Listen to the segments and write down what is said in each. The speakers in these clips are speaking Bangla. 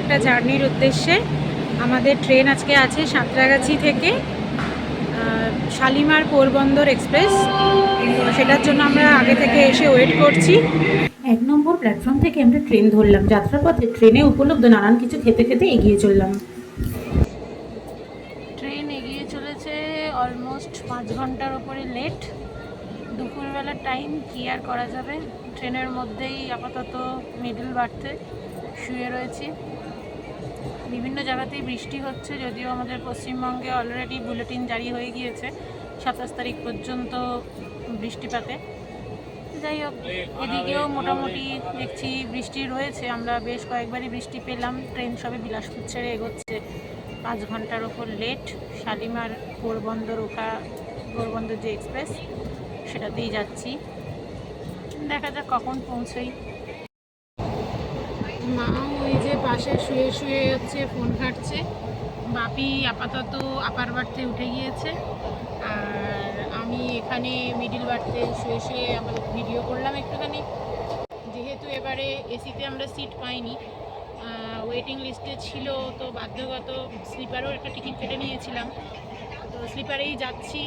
একটা জার্নির উদ্দেশ্যে আমাদের ট্রেন আজকে আছে সাঁতরাগাছি থেকে শালিমার পোরবন্দর এক্সপ্রেস। সেটার জন্য আমরা আগে থেকে এসে ওয়েট করছি। এক নম্বর প্ল্যাটফর্ম থেকে আমরা ট্রেন ধরলাম। যাত্রাপথে ট্রেনে উপলব্ধ নানান কিছু খেতে খেতে এগিয়ে চললাম। ট্রেন এগিয়ে চলেছে অলমোস্ট পাঁচ ঘণ্টার ওপরে লেট দুপুরবেলার টাইম কি আর করা যাবে? ট্রেনের মধ্যেই আপাতত মিডল বাড়তে শুয়ে রয়েছি। বিভিন্ন জায়গাতেই বৃষ্টি হচ্ছে, যদিও আমাদের পশ্চিমবঙ্গে অলরেডি বুলেটিন জারি হয়ে গিয়েছে সাতাশ তারিখ পর্যন্ত বৃষ্টিপাতে। যাই হোক, এদিকেও মোটামুটি দেখছি বৃষ্টি রয়েছে, আমরা বেশ কয়েকবারই বৃষ্টি পেলাম ট্রেন সবে বিলাসপুর ছেড়ে এগোচ্ছে। পাঁচ ঘণ্টার ওপর লেট শালিমার পোরবন্দর ওখা, পোরবন্দর যে এক্সপ্রেস সেটাতেই যাচ্ছি। দেখা যাক কখন পৌঁছই। মা পাশে শুয়ে শুয়ে হচ্ছে ফোন ঘাটছে। বাপি আপাতত আপার বাড়তে উঠে গিয়েছে। আর আমি এখানে মিডিল বাড়তে শুয়ে শুয়ে আমাদের ভিডিও করলাম একটুখানি। যেহেতু এবারে এসিতে আমরা সিট পাইনি ওয়েটিং লিস্টে ছিল তো বাধ্যগত স্লিপারও একটা টিকিট কেটে নিয়েছিলাম। তো স্লিপারেই যাচ্ছি।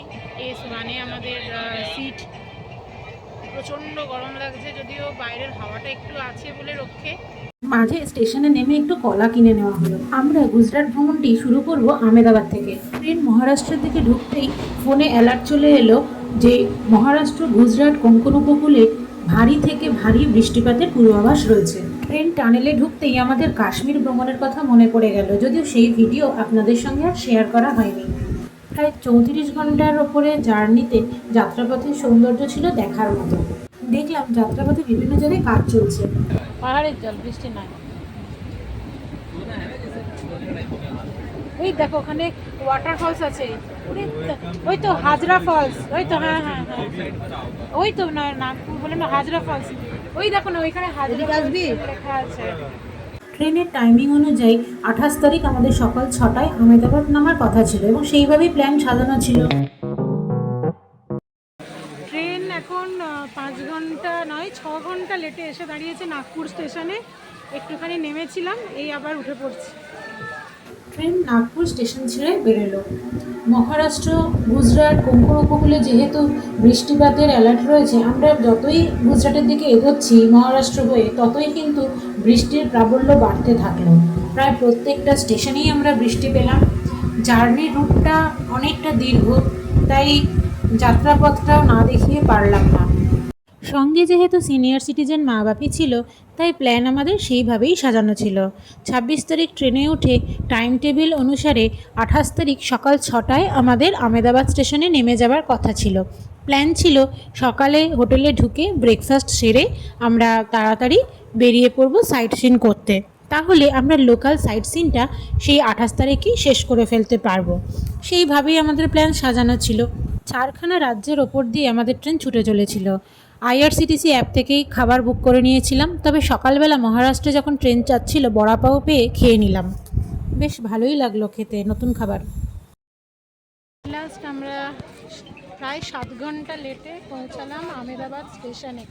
এস ওয়ানে আমাদের সিট প্রচণ্ড গরম লাগছে, যদিও বাইরের হাওয়াটা একটু আছে বলে রক্ষে। মাঝে স্টেশনে নেমে একটু কলা কিনে নেওয়া হলো। আমরা গুজরাট ভ্রমণটি শুরু করব আমেদাবাদ থেকে। ট্রেন মহারাষ্ট্রের দিকে ঢুকতেই ফোনে অ্যালার্ট চলে এলো যে মহারাষ্ট্র, গুজরাট কোঙ্কণ উপকূলে ভারী থেকে ভারী বৃষ্টিপাতের পূর্বাভাস রয়েছে। ট্রেন টানেলে ঢুকতেই আমাদের কাশ্মীর ভ্রমণের কথা মনে পড়ে গেল, যদিও সেই ভিডিও আপনাদের সঙ্গে আর শেয়ার করা হয়নি। প্রায় চৌত্রিশ ঘণ্টার ওপরে জার্নিতে যাত্রাপথের সৌন্দর্য ছিল দেখার মতো। দেখলাম যাত্রাপথে বিভিন্ন জায়গায় কাজ চলছে। পাহাড়ের জল বৃষ্টি নাই ওই দেখো ওখানে ওয়াটার ফলস আছে ওই তো হাজরা ফলস ওই তো হ্যাঁ হ্যাঁ হ্যাঁ। ওই তো না নাগপুর বলে না হাজরা ফলস ওই দেখো না ওইখানে হাজরা আসবি? লেখা আছে। ট্রেনের টাইমিং অনুযায়ী আঠাশ তারিখ আমাদের সকাল ছটায় আহমেদাবাদ নামার কথা ছিল এবং সেইভাবেই প্ল্যান সাজানো ছিল। ঘণ্টা লেটে এসে দাঁড়িয়েছে নাগপুর স্টেশনে। একটুখানি নেমেছিলাম, এই আবার উঠে পড়ছি। ট্রেন নাগপুর স্টেশন ছেড়ে বেরোলো। মহারাষ্ট্র, গুজরাট কোঙ্কণ উপকূলে যেহেতু বৃষ্টিপাতের অ্যালার্ট রয়েছে, আমরা যতই গুজরাটের দিকে এগোচ্ছি, মহারাষ্ট্র হয়ে, ততই কিন্তু বৃষ্টির প্রাবল্য বাড়তে থাকল। প্রায় প্রত্যেকটা স্টেশনেই আমরা বৃষ্টি পেলাম। জার্নির রুটটা অনেকটা দীর্ঘ, তাই যাত্রাপথটাও না দেখিয়ে পারলাম না। সঙ্গে যেহেতু সিনিয়র সিটিজেন মা বাপি ছিল, তাই প্ল্যান আমাদের সেইভাবেই সাজানো ছিল। ছাব্বিশ তারিখ ট্রেনে উঠে টাইম টেবিল অনুসারে আঠাশ তারিখ সকাল ছটায় আমাদের আমেদাবাদ স্টেশনে নেমে যাওয়ার কথা ছিল। প্ল্যান ছিল সকালে হোটেলে ঢুকে ব্রেকফাস্ট সেরে আমরা তাড়াতাড়ি বেরিয়ে পড়ব সাইট সিন করতে। তাহলে আমরা লোকাল সাইট সিনটা সেই আঠাশ তারিখেই শেষ করে ফেলতে পারব। সেইভাবেই আমাদের প্ল্যান সাজানো ছিল। চারখানা রাজ্যের ওপর দিয়ে আমাদের ট্রেন ছুটে চলেছিল। আইআরসিটিসি অ্যাপ থেকেই খাবার বুক করে নিয়েছিলাম তবে সকালবেলা মহারাষ্ট্রে যখন ট্রেন যাচ্ছিল বড়াপাও পেয়ে খেয়ে নিলাম। বেশ ভালোই লাগল খেতে নতুন খাবার। লাস্ট আমরা প্রায় সাত ঘণ্টা লেটে পৌঁছালাম আমেদাবাদ স্টেশনে।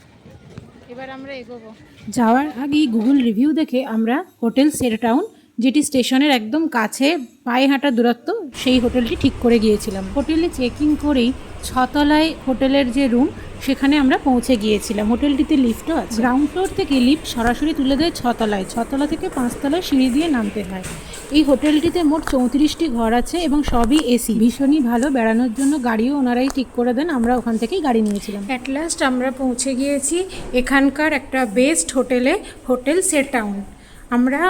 এবার আমরা এগোবো। যাওয়ার আগেই গুগল রিভিউ দেখে আমরা হোটেল সের টাউন যেটি স্টেশনের একদম কাছে, পায়ে হাঁটা দূরত্ব, সেই হোটেলটি ঠিক করে গিয়েছিলাম। হোটেলে চেক করেই ছতলায় হোটেলের যে রুম সেখানে আমরা পৌঁছে গিয়েছিলাম। হোটেলটিতে লিফটও আছে। গ্রাউন্ড ফ্লোর থেকে লিফট সরাসরি তুলে দেয় ছতলায়। ছতলা থেকে পাঁচতলায় সিঁড়ি দিয়ে নামতে হয়। এই হোটেলটিতে মোট চৌত্রিশটি ঘর আছে এবং সবই এসি। ভীষণই ভালো, বেড়ানোর জন্য গাড়িও ওনারাই ঠিক করে দেন। আমরা ওখান থেকেই গাড়ি নিয়েছিলাম। অ্যাট লাস্ট আমরা পৌঁছে গিয়েছি এখানকার একটা বেস্ট হোটেলে হোটেল সেট টাউন আমরা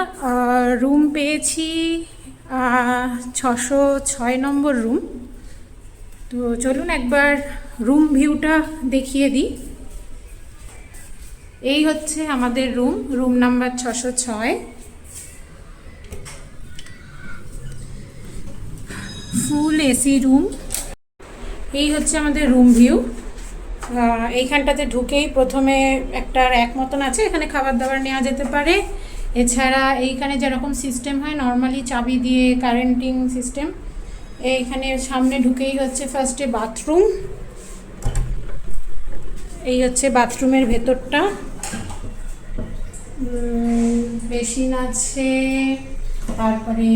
রুম পেয়েছি ছশো ছয় নম্বর রুম তো চলুন একবার রুম ভিউটা দেখিয়ে দিই। এই হচ্ছে আমাদের রুম রুম নাম্বার ছশো ছয়। ফুল এসি রুম এই হচ্ছে আমাদের রুম ভিউ এইখানটাতে ঢুকেই প্রথমে একটা র্যাক মতন আছে, এখানে খাবার দাবার নেওয়া যেতে পারে। এছাড়া এইখানে যেরকম সিস্টেম হয় নর্মালি চাবি দিয়ে কারেন্টিং সিস্টেম এইখানে সামনে ঢুকেই হচ্ছে ফার্স্টে বাথরুম এই হচ্ছে বাথরুমের ভেতরটা। বেসিন আছে, তারপরে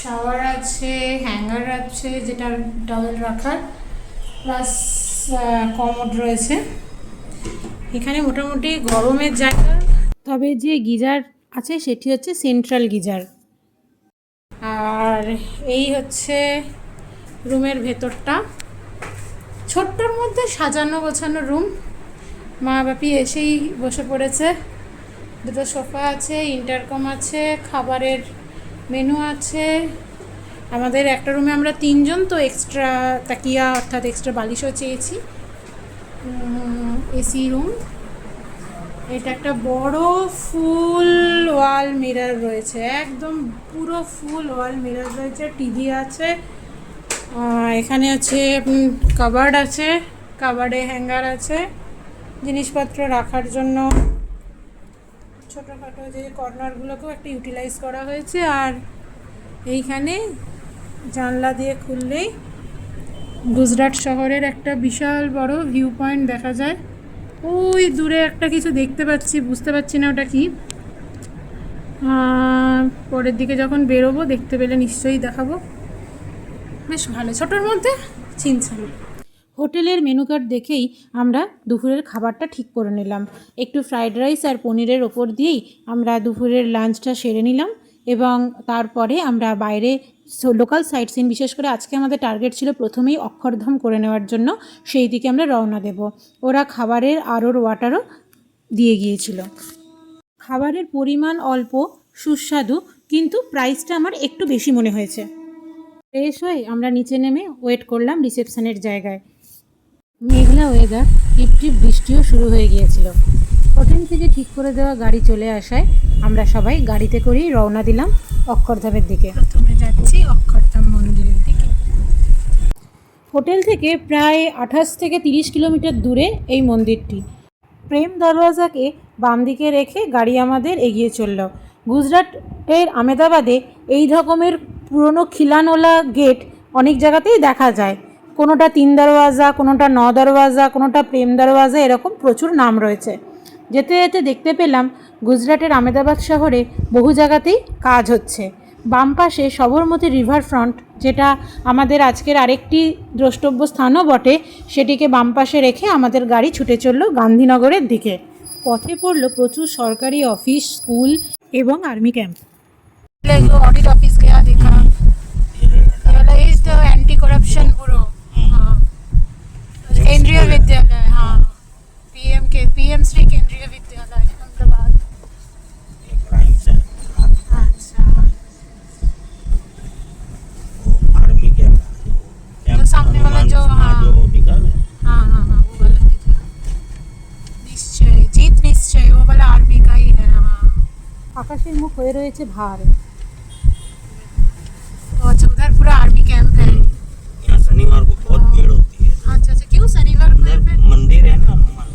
শাওয়ার আছে হ্যাঙ্গার আছে, যেটা টাওয়েল রাখার প্লাস কমোড রয়েছে। এখানে মোটামুটি গরমের জায়গা তবে যে গিজার আছে সেটি হচ্ছে সেন্ট্রাল গিজার। আর এই হচ্ছে রুমের ভেতরটা। ছোট্টর মধ্যে সাজানো গোছানো রুম। মা বাপি এসেই বসে পড়েছে। দুটো সোফা আছে, ইন্টারকম আছে, খাবারের মেনু আছে। আমাদের একটা রুমে আমরা তিনজন, তো এক্সট্রা তাকিয়া অর্থাৎ এক্সট্রা বালিশও চেয়েছি। AC room. এটা একটা বড় ফুল ওয়াল মিরর রয়েছে, একদম পুরো ফুল ওয়াল মিরর রয়েছে, টিভি আছে এখানে আছে কাবার্ড আছে, কাবার্ডে হ্যাঙ্গার আছে, জিনিসপত্র রাখার জন্য। ছোটোখাটো যে কর্নারগুলোকেও একটা ইউটিলাইজ করা হয়েছে, আর এইখানে জানলা দিয়ে খুললেই গুজরাট শহরের একটা বিশাল বড় ভিউ পয়েন্ট দেখা যায়। ওই দূরে একটা কিছু দেখতে পাচ্ছি, বুঝতে পারছি না ওটা কি। পরের দিকে যখন বেরোবো, দেখতে পেলে নিশ্চয়ই দেখাবো। বেশ ভালো, ছোটোর মধ্যে? চিনছাম হোটেলের মেনু কার্ড দেখেই আমরা দুপুরের খাবারটা ঠিক করে নিলাম। একটু ফ্রাইড রাইস আর পনিরের ওপর দিয়েই আমরা দুপুরের লাঞ্চটা সেরে নিলাম এবং তারপরে আমরা বাইরে লোকাল সাইট সিন বিশেষ করে আজকে আমাদের টার্গেট ছিল প্রথমেই অক্ষরধাম করে নেওয়ার জন্য, সেই দিকে আমরা রওনা দেব। ওরা খাবারের আরোর ওয়াটারও দিয়ে গিয়েছিল। খাবারের পরিমাণ অল্প, সুস্বাদু, কিন্তু প্রাইসটা আমার একটু বেশি মনে হয়েছে। ফ্রেশ হয়ে আমরা নিচে নেমে ওয়েট করলাম রিসেপশনের জায়গায়। মেঘলা ওয়েদার টিপ টিপ বৃষ্টিও শুরু হয়ে গিয়েছিল। হোটেল থেকে ঠিক করে দেওয়া গাড়ি চলে আসায় আমরা সবাই গাড়িতে করেই রওনা দিলাম অক্ষরধামের দিকে। যাচ্ছি অক্ষরধাম মন্দিরের দিকে। হোটেল থেকে প্রায় আঠাশ থেকে তিরিশ কিলোমিটার দূরে এই মন্দিরটি। প্রেম দরওয়াজাকে বাম দিকে রেখে গাড়ি আমাদের এগিয়ে চলল। গুজরাটের আমেদাবাদে এই রকমের পুরনো খিলানোলা গেট অনেক জায়গাতেই দেখা যায়। কোনোটা তিন দরওয়াজা, কোনোটা ন দরওয়াজা, কোনোটা প্রেম দরওয়াজা এরকম প্রচুর নাম রয়েছে। যেতে যেতে দেখতে পেলাম, গুজরাটের আমেদাবাদ শহরে বহু জায়গাতেই কাজ হচ্ছে। বাম পাশে সবরমতি রিভার ফ্রন্ট যেটা আমাদের আজকের আরেকটি দ্রষ্টব্য স্থানও বটে সেটিকে বাম পাশে রেখে আমাদের গাড়ি ছুটে চলল গান্ধীনগরের দিকে। পথে পড়ল প্রচুর সরকারি অফিস স্কুল এবং আর্মি ক্যাম্প। অফিস দ্য অ্যান্টি কেন্দ্রীয় বিদ্যালয় হ্যাঁ। কেন্দ্রীয় বিদ্যালয় আকাশের মুখ হয়ে রয়েছে ভার अच्छा उधर पूरा आर्मी कैंप है यहाँ शनिवार को बहुत भीड़ होती है अच्छा अच्छा क्यों शनिवार को यहाँ अंदर मंदिर है ना हनुमान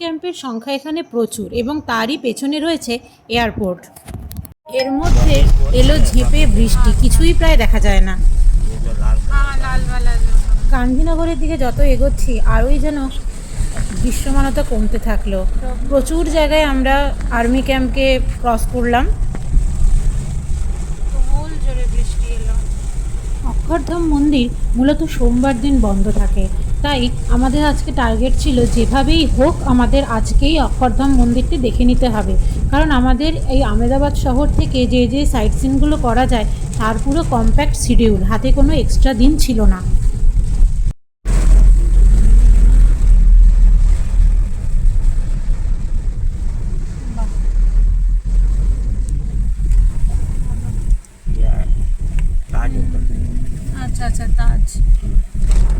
ক্যাম্পের সংখ্যা এখানে প্রচুর এবং তারই পেছনে রয়েছে এয়ারপোর্ট। এর মধ্যে এলো ঝেঁপে বৃষ্টি, কিছুই প্রায় দেখা যায় না। গান্ধীনগরের দিকে যত এগোচ্ছি, আরোই যেন দৃশ্যমানতা কমতে থাকল। প্রচুর জায়গায় আমরা আর্মি ক্যাম্পকে ক্রস করলাম। অক্ষরধাম মন্দির মূলত সোমবার দিন বন্ধ থাকে। তাই আমাদের আজকে টার্গেট ছিল যেভাবেই হোক আমাদের আজকেই অক্ষরধাম মন্দিরটি দেখে নিতে হবে। কারণ আমাদের এই আমেদাবাদ শহর থেকে যে যে সাইট সিনগুলো করা যায় তার পুরো কম্প্যাক্ট শিডিউল হাতে কোনো এক্সট্রা দিন ছিল না। আচ্ছা আচ্ছা তাজ।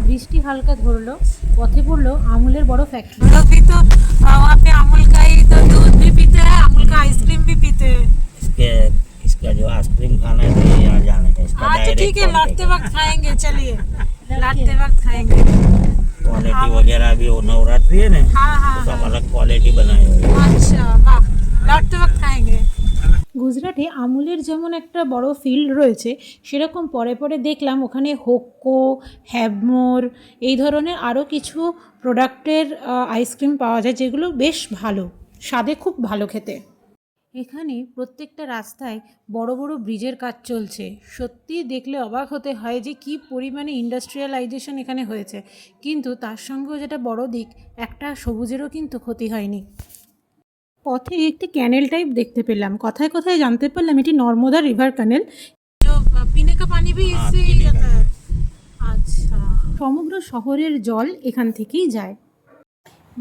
বৃষ্টি হালকা ধরলো পথে পড়লো আমুলের বড় ফ্যাক্টরি लोग भी तो आ, वहाँ पे अमूल का ही तो दूध भी पीते हैं अमूल का आइसक्रीम भी पीते हैं इसके इसका जो आइसक्रीम खाना है तो ये यहाँ जाने का इसका अच्छा ठीक है लौटते वक्त खाएंगे चलिए लौटते वक्त खाएंगे क्वालिटी वगैरह भी वो नवरात्रि है ना हाँ हाँ तो सब अलग क्वालिटी बनाई हुई है अच्छा वाह लौटते वक्त खाएंगे গুজরাটে আমুলের যেমন একটা বড় ফিল্ড রয়েছে, সেরকম পরে পরে দেখলাম ওখানে হোক্কো, হ্যাবমোর, এই ধরনের আরও কিছু প্রোডাক্টের আইসক্রিম পাওয়া যায় যেগুলো বেশ ভালো, স্বাদে খুব ভালো খেতে। এখানে প্রত্যেকটা রাস্তায় বড় বড় ব্রিজের কাজ চলছে। সত্যি দেখলে অবাক হতে হয় যে কি পরিমাণে ইন্ডাস্ট্রিয়ালাইজেশন এখানে হয়েছে। কিন্তু তার সঙ্গেও যেটা বড় দিক, একটা সবুজেরও কিন্তু ক্ষতি হয়নি। পথে একটি ক্যানেল টাইপ দেখতে পেলাম। কথায় কথায় জানতে পারলাম এটি নর্মদা রিভার ক্যানেল আচ্ছা। সমগ্র শহরের জল এখান থেকেই যায়।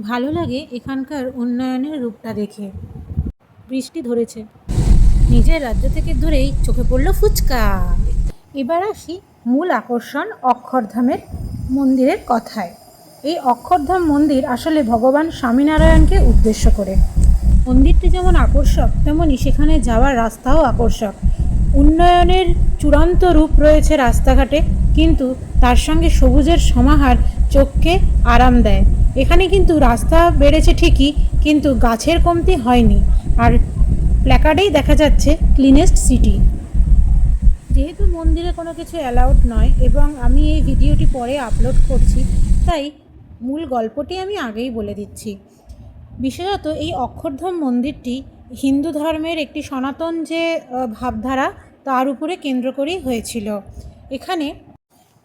ভালো লাগে এখানকার উন্নয়নের রূপটা দেখে। বৃষ্টি ধরেছে। নিজের রাজ্য থেকে ধরেই চোখে পড়ল ফুচকা। এবার আসি মূল আকর্ষণ অক্ষরধামের মন্দিরের কথায়। এই অক্ষরধাম মন্দির আসলে ভগবান স্বামীনারায়ণকে উদ্দেশ্য করে। মন্দিরটি যেমন আকর্ষক তেমনই সেখানে যাওয়ার রাস্তাও আকর্ষক। উন্নয়নের চূড়ান্ত রূপ রয়েছে রাস্তাঘাটে, কিন্তু তার সঙ্গে সবুজের সমাহার চোখকে আরাম দেয়। এখানে কিন্তু রাস্তা বেড়েছে ঠিকই, কিন্তু গাছের কমতি হয়নি। আর প্ল্যাকার্ডেই দেখা যাচ্ছে ক্লিনেস্ট সিটি যেহেতু মন্দিরে কোনো কিছু অ্যালাউড নয় এবং আমি এই ভিডিওটি পরে আপলোড করছি, তাই মূল গল্পটি আমি আগেই বলে দিচ্ছি। বিশেষত এই অক্ষরধাম মন্দিরটি হিন্দু ধর্মের একটি সনাতন যে ভাবধারা, তার উপরে কেন্দ্র করেই হয়েছিল। এখানে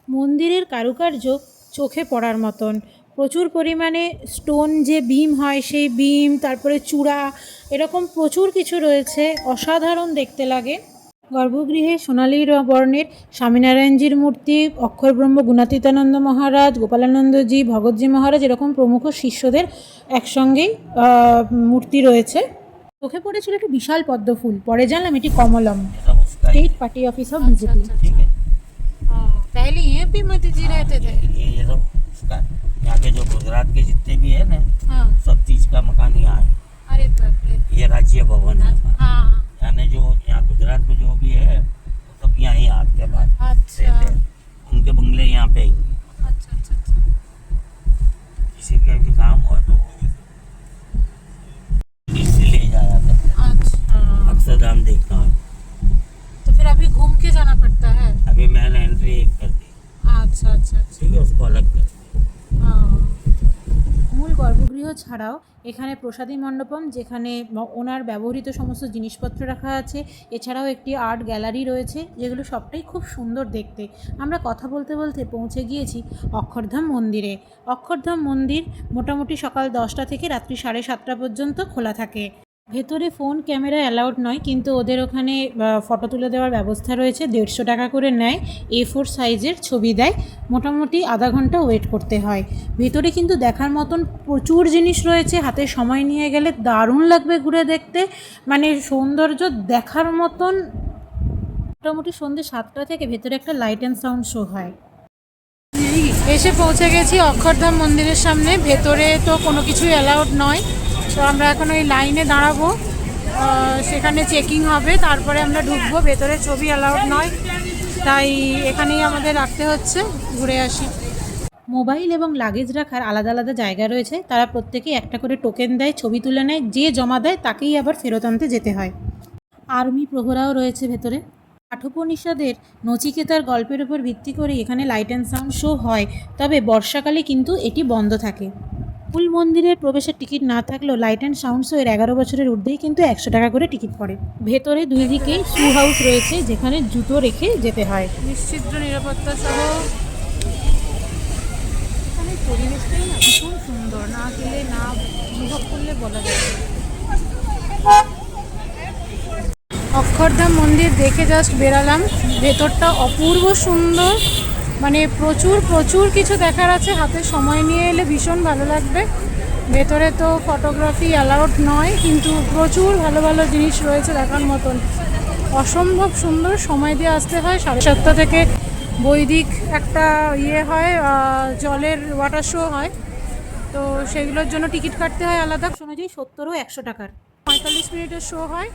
মন্দিরের কারুকার্য চোখে পড়ার মতন। প্রচুর পরিমাণে স্টোন যে বিম হয়, সেই বিম, তারপরে চূড়া, এরকম প্রচুর কিছু রয়েছে, অসাধারণ দেখতে লাগে। গর্ভগৃহে সোনালী র- বর্ণের স্বামীনারায়ণজির মূর্তি অক্ষর ব্রহ্ম গুণাতীতানন্দ মহারাজ গোপালানন্দজি ভগৎজি মহারাজ এরকম প্রমুখ শিষ্যদের একসঙ্গেই আহ, মূর্তি রয়েছে চোখে পড়েছিল একটি বিশাল পদ্ম ফুল পরে জানলাম এটি কমলম ये सब उसका ही state party office of BJP ठीक है हाँ, पहले यहीं पे मोदी जी रहते थे ये ये सब उसका है। यहाँ के जो गुजरात के जितने भी है ना हाँ सब चीज का मकान यहाँ है अरे बाप रे ये राज्य भवन है हाँ यानी जो यहाँ गुजरात में जो भी है वो सब यहाँ ही आपके पास अच्छा। रहते हैं। उनके बंगले यहाँ पे ही। अच्छा अच्छा अच्छा। किसी का भी काम तो जाया करते। अच्छा। अक्षरधाम देखना है। तो फिर अभी घूम के जाना पड़ता है? अभी मैंने एंट्री एक कर दी। अच्छा अच्छा अच्छा। ठीक है उसको अलग कर। গর্ভগৃহ ছাড়াও এখানে প্রসাদী মণ্ডপম, যেখানে ওনার ব্যবহৃত সমস্ত জিনিসপত্র রাখা আছে। এছাড়াও একটি আর্ট গ্যালারি রয়েছে, যেগুলো সবটাই খুব সুন্দর দেখতে। আমরা কথা বলতে বলতে পৌঁছে গিয়েছি অক্ষরধাম মন্দিরে। অক্ষরধাম মন্দির মোটামুটি সকাল দশটা থেকে রাত্রি সাড়ে সাতটা পর্যন্ত খোলা থাকে। ভেতরে ফোন, ক্যামেরা অ্যালাউড নয়, কিন্তু ওদের ওখানে ফটো তুলে দেওয়ার ব্যবস্থা রয়েছে, দেড়শো টাকা করে নেয়, এ ফোর সাইজের ছবি দেয়, মোটামুটি আধা ঘণ্টা ওয়েট করতে হয়। ভেতরে কিন্তু দেখার মতন প্রচুর জিনিস রয়েছে, হাতে সময় নিয়ে গেলে দারুণ লাগবে ঘুরে দেখতে মানে সৌন্দর্য দেখার মতন মোটামুটি সন্ধ্যে সাতটা থেকে ভেতরে একটা লাইট অ্যান্ড সাউন্ড শো হয়। এসে পৌঁছে গেছি অক্ষরধাম মন্দিরের সামনে, ভেতরে তো কোনো কিছুই অ্যালাউড নয়। তো আমরা এখন ওই লাইনে দাঁড়াবো। সেখানে চেকিং হবে, তারপরে আমরা ঢুকবো, ভেতরে ছবি অ্যালাউড নয়। তাই এখানেই আমাদের রাখতে হচ্ছে, ঘুরে আসি। মোবাইল এবং লাগেজ রাখার আলাদা আলাদা জায়গা রয়েছে। তারা প্রত্যেকেই একটা করে টোকেন দেয়, ছবি তুলে নেয়, যে জমা দেয় তাকেই আবার ফেরত আনতে যেতে হয়। আর্মি প্রহরাও রয়েছে ভেতরে। পাঠোপনিষদের নচিকেতার গল্পের উপর ভিত্তি করে এখানে লাইট অ্যান্ড সাউন্ড শো হয়। তবে বর্ষাকালে কিন্তু এটি বন্ধ থাকে। মূল মন্দিরের প্রবেশের টিকিট না থাকলেও লাইট অ্যান্ড সাউন্ড শো এর এগারো বছরের ঊর্ধ্বেই কিন্তু একশো টাকা করে টিকিট পড়ে। ভেতরে দুই দিকেই শু হাউস রয়েছে যেখানে জুতো রেখে যেতে হয়। নিশ্চিদ্র নিরাপত্তা সহ পরিবেশটাই না ভীষণ সুন্দর। না গেলে না অনুভব করলে বলা না। অক্ষরধাম মন্দির দেখে জাস্ট বেরালাম। ভেতরটা অপূর্ব সুন্দর। মানে প্রচুর প্রচুর কিছু দেখার আছে। হাতে সময় নিয়ে এলে ভীষণ ভালো লাগবে। ভেতরে তো ফটোগ্রাফি অ্যালাউড নয় কিন্তু প্রচুর ভালো ভালো জিনিস রয়েছে দেখার মতন। অসম্ভব সুন্দর সময় দিয়ে আসতে হয়। সাড়ে সাতটা থেকে বৈদিক একটা ইয়ে হয় জলের ওয়াটার শো হয়। তো সেগুলোর জন্য টিকিট কাটতে হয় আলাদা। অনুযায়ী সত্তর ও একশো টাকার। পঁয়তাল্লিশ মিনিটের শো হয়।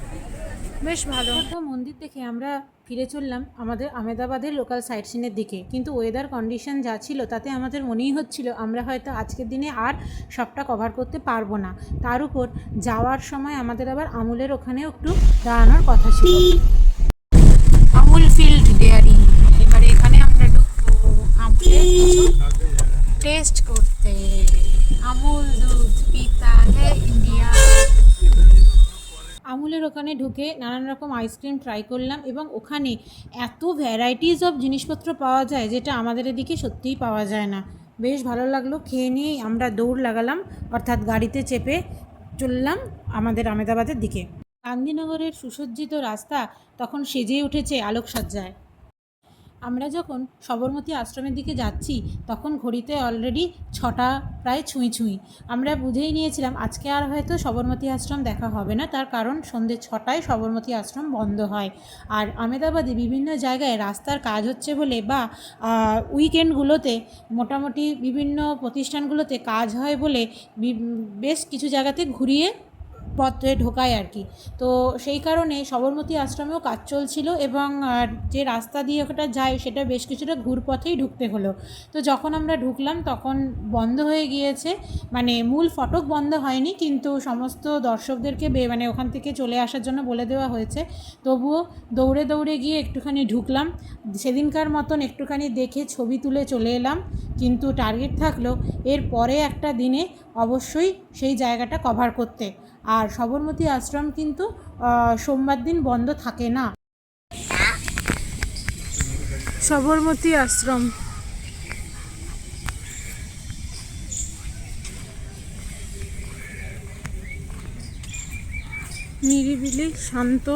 বেশ ভালো। একটা মন্দির দেখে আমরা ফিরে চললাম আমাদের আহমেদাবাদের লোকাল সাইট সিনের দিকে। কিন্তু ওয়েদার কন্ডিশন যা ছিল তাতে আমাদের মনেই হচ্ছিল আমরা হয়তো আজকের দিনে আর সবটা কভার করতে পারব না। তার উপর যাওয়ার সময় আমাদের আবার আমুলের ওখানেও একটু দাঁড়ানোর কথা ছিল। আমুল ফিল্ড ডেয়ারি এবারে এখানে আমরা ঢুকবো টেস্ট করতে। আমুল দুধ পিতা হ্যাঁ ইন্ডিয়া আমুলের ওখানে ঢুকে নানান রকম আইসক্রিম ট্রাই করলাম এবং ওখানে এত ভ্যারাইটিস অফ জিনিসপত্র পাওয়া যায় যেটা আমাদের এদিকে সত্যিই পাওয়া যায় না। বেশ ভালো লাগল, খেয়ে নিয়েই আমরা দৌড় লাগালাম, অর্থাৎ গাড়িতে চেপে চললাম আমাদের আমেদাবাদের দিকে। গান্ধীনগরের সুসজ্জিত রাস্তা তখন সেজে উঠেছে আলোকসজ্জায়। আমরা যখন সবরমতী আশ্রমের দিকে যাচ্ছি, তখন ঘড়িতে অলরেডি ছটা, প্রায় ছুঁই ছুঁই। আমরা বুঝেই নিয়েছিলাম, আজকে আর হয়তো সবরমতী আশ্রম দেখা হবে না, তার কারণ সন্ধ্যে ছটায় সবরমতী আশ্রম বন্ধ হয়। আর আমেদাবাদে বিভিন্ন জায়গায় রাস্তার কাজ হচ্ছে বলে বা উইকেন্ডগুলোতে মোটামুটি বিভিন্ন প্রতিষ্ঠানগুলোতে কাজ হয় বলে বেশ কিছু জায়গাতে ঘুরিয়ে পথে ঢোকায় আর কি। তো সেই কারণে সবরমতী আশ্রমেও কাজ চলছিল এবং যে রাস্তা দিয়ে ওটা যায় সেটা বেশ কিছুটা ঘুরপথেই ঢুকতে হলো। তো যখন আমরা ঢুকলাম তখন বন্ধ হয়ে গিয়েছে মানে মূল ফটক বন্ধ হয়নি কিন্তু সমস্ত দর্শকদেরকে মানে ওখান থেকে চলে আসার জন্য বলে দেওয়া হয়েছে। তবুও দৌড়ে দৌড়ে গিয়ে একটুখানি ঢুকলাম, সেদিনকার মতন একটুখানি দেখে ছবি তুলে চলে এলাম কিন্তু টার্গেট থাকল। এর পরে একটা দিনে অবশ্যই সেই জায়গাটা কভার করতে। আর সবরমতী আশ্রম কিন্তু সোমবার দিন বন্ধ থাকে না। সবরমতী আশ্রম। নিরিবিলি শান্ত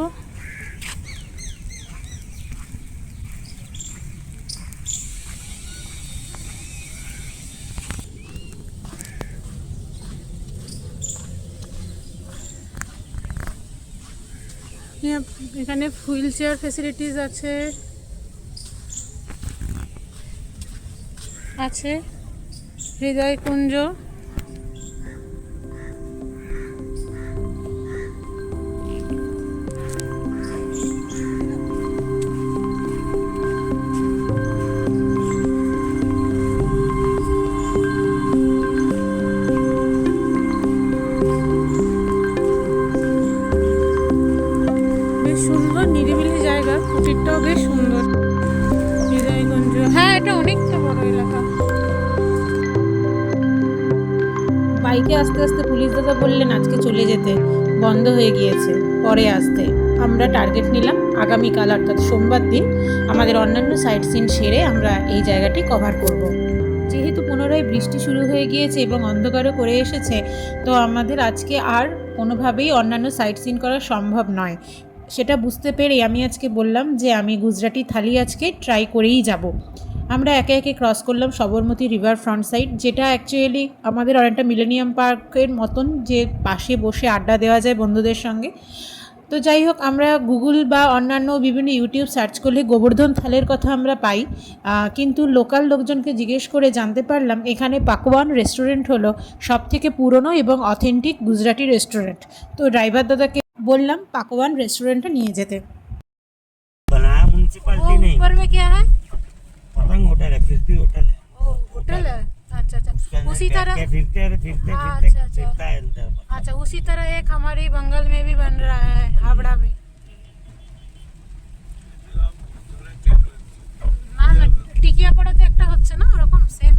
ইয়া- এখানে হুইল চেয়ার ফেসিলিটিস আছে। আছে। হৃদয়কুঞ্জ। বেশ বেশ সুন্দর। হ্যাঁ এটা অনেকটা বড় এলাকা। বাইকে আস্তে আস্তে পুলিশ দাদা বললেন, আজকে চলে যেতে। বন্ধ হয়ে গিয়েছে। পরে আসতে। আমরা টার্গেট নিলাম, আগামীকাল অর্থাৎ সোমবার দিন আমাদের অন্যান্য সাইট সিন সেরে আমরা এই জায়গাটি কভার করব। যেহেতু পুনরায় বৃষ্টি শুরু হয়ে গিয়েছে এবং অন্ধকারও করে এসেছে, তো আমাদের আজকে আর কোনোভাবেই অন্যান্য সাইট সিন করা সম্ভব নয়। সেটা বুঝতে পেরেই আমি আজকে বললাম যে আমি গুজরাটি থালি আজকে ট্রাই করেই যাব। আমরা একে একে ক্রস করলাম সবরমতী রিভার ফ্রন্ট সাইড যেটা অ্যাকচুয়ালি আমাদের অনেকটা মিলেনিয়াম পার্কের মতন যে পাশে বসে আড্ডা দেওয়া যায় বন্ধুদের সঙ্গে। তো যাই হোক, আমরা গুগল বা অন্যান্য বিভিন্ন ইউটিউব সার্চ করলে গোবর্ধন থালের কথা আমরা পাই। কিন্তু লোকাল লোকজনকে জিজ্ঞেস করে জানতে পারলাম এখানে পাকওয়ান রেস্টুরেন্ট হলো সব থেকে পুরনো এবং অথেন্টিক গুজরাটি রেস্টুরেন্ট তো ড্রাইভার দাদাকে বললাম পাকওয়ান রেস্টুরেন্টে নিয়ে যেতে बनाया म्यूनसिपालिटी नहीं ऊपर में क्या है पतंग होटल है फिरती होटल है ओ होटल है अच्छा अच्छा उसके अंदर उसी क्या- तरह क्या फिरते हैं फिरते हाँ, फिरते अच्छा, अच्छा। फिरता है अंदर अच्छा उसी तरह एक हमारी बंगाल में भी बन रहा है हावड़ा में না না টিকিয়াপাড়াতে একটা হচ্ছে না ওরকম সেম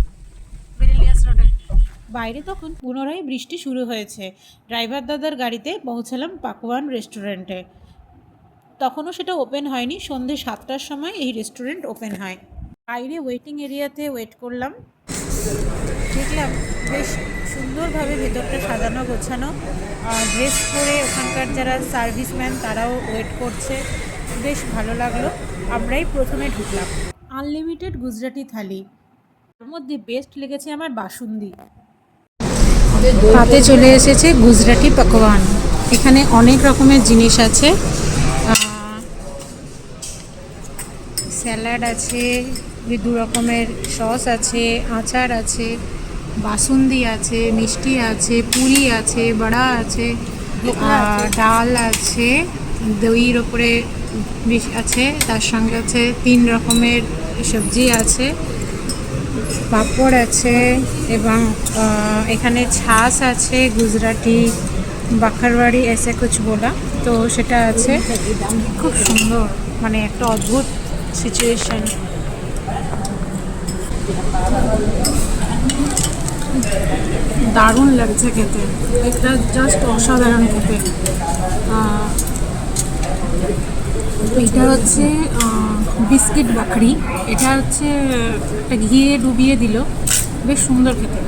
বেরিলিয়াস রোডে বাইরে তখন পুনরায় বৃষ্টি শুরু হয়েছে। ড্রাইভার দাদার গাড়িতে পৌঁছালাম পাকওয়ান রেস্টুরেন্টে। তখনও সেটা ওপেন হয়নি। সন্ধে সাতটার সময় এই রেস্টুরেন্ট ওপেন হয়। বাইরে ওয়েটিং এরিয়াতে ওয়েট করলাম। দেখলাম বেশ সুন্দরভাবে ভেতরটা সাজানো, গোছানো। ড্রেস পরে ওখানকার যারা সার্ভিসম্যান তারাও ওয়েট করছে। বেশ ভালো লাগল। আমরাই প্রথমে ঢুকলাম। আনলিমিটেড গুজরাটি থালি। তার মধ্যে বেস্ট লেগেছে আমার বাসুন্দি। হাতে চলে এসেছে গুজরাটি পকওয়ান এখানে অনেক রকমের জিনিস আছে। স্যালাড আছে দু রকমের সস আছে আচার আছে বাসুন্দি আছে মিষ্টি আছে পুরি আছে বড়া আছে ডাল আছে দইয়ের ওপরে আছে তার সঙ্গে আছে তিন রকমের সবজি আছে। পাঁপড় আছে এবং এখানে ছাস আছে, গুজরাটি বাখারবাড়ি এসে কুছ বলা। তো সেটা আছে। খুব সুন্দর মানে একটা অদ্ভুত সিচুয়েশন দারুণ লাগছে খেতে। এটা জাস্ট অসাধারণ খেতে। এটা হচ্ছে বিস্কিট বাকরি। এটা হচ্ছে, একটা ঘিয়ে ডুবিয়ে দিল। বেশ সুন্দর খেতে।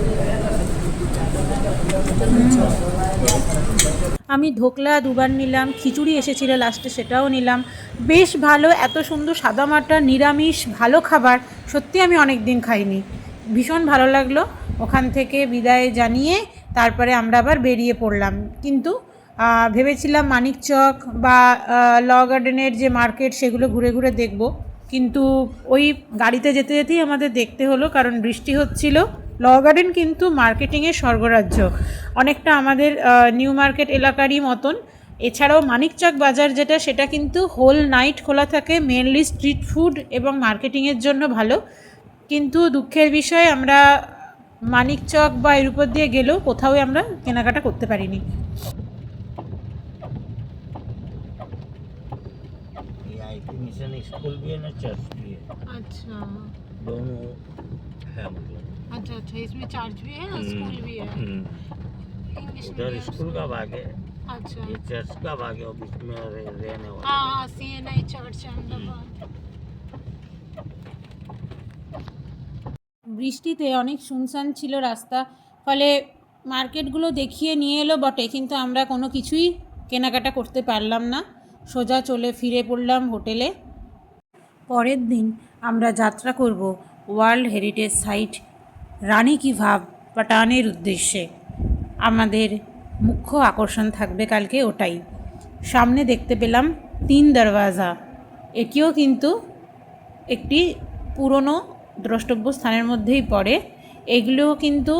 আমি ধোকলা দুবার নিলাম, খিচুড়ি এসেছিল লাস্টে সেটাও নিলাম। বেশ ভালো, এত সুন্দর সাদামাটা নিরামিষ, ভালো খাবার। সত্যি আমি অনেক দিন খাইনি। ভীষণ ভালো লাগল। ওখান থেকে বিদায় জানিয়ে তারপরে আমরা আবার বেরিয়ে পড়লাম। কিন্তু ভেবেছিলাম মানিকচক বা ল গার্ডেনের যে মার্কেট সেগুলো ঘুরে ঘুরে দেখব। কিন্তু ওই গাড়িতে যেতে যেতেই আমাদের দেখতে হলো, কারণ বৃষ্টি হচ্ছিল। ল গার্ডেন কিন্তু মার্কেটিংয়ের স্বর্গরাজ্য। অনেকটা আমাদের নিউ মার্কেট এলাকারই মতন। এছাড়াও মানিকচক বাজার যেটা, সেটা কিন্তু হোল নাইট খোলা থাকে মেনলি স্ট্রিট ফুড এবং মার্কেটিংয়ের জন্য ভালো। কিন্তু দুঃখের বিষয়, আমরা মানিকচক বা এর উপর দিয়ে গেলেও কোথাও আমরা কেনাকাটা করতে পারিনি। स्कूल भी है ना चर्च भी है আচ্ছা दोनों है मतलब अच्छा अच्छा इसमें चार्ज भी है हम्म, हम्म। इंग्लिश उधर स्कूल का भाग है अच्छा ये चर्च का भाग है और बीच में रह- रहने वाला हाँ C N I church Ahmedabad বৃষ্টিতে অনেক শুনশান ছিল রাস্তা ফলে মার্কেটগুলো দেখিয়ে নিয়ে এলো বটে কিন্তু আমরা কোনো কিছুই কেনাকাটা করতে পারলাম না সোজা চলে ফিরে পড়লাম হোটেলে পরের দিন আমরা যাত্রা করব ওয়ার্ল্ড হেরিটেজ সাইট রানী কি ভাব পাটানের উদ্দেশ্যে। আমাদের মুখ্য আকর্ষণ থাকবে কালকে ওটাই। সামনে দেখতে পেলাম তিন দরওয়াজা। এটিও কিন্তু একটি পুরনো দ্রষ্টব্য স্থানের মধ্যেই পড়ে। এগুলোও কিন্তু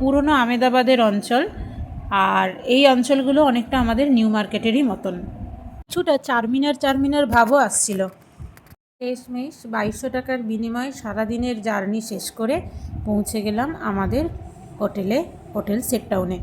পুরনো আমেদাবাদের অঞ্চল। আর এই অঞ্চলগুলো অনেকটা আমাদের নিউ মার্কেটেরই মতন। কিছুটা চারমিনার চারমিনার ভাবও আসছিল। শেষমেশ বাইশশো টাকার বিনিময়ে সারাদিনের জার্নি শেষ করে পৌঁছে গেলাম আমাদের হোটেলে, হোটেল সেট টাউনে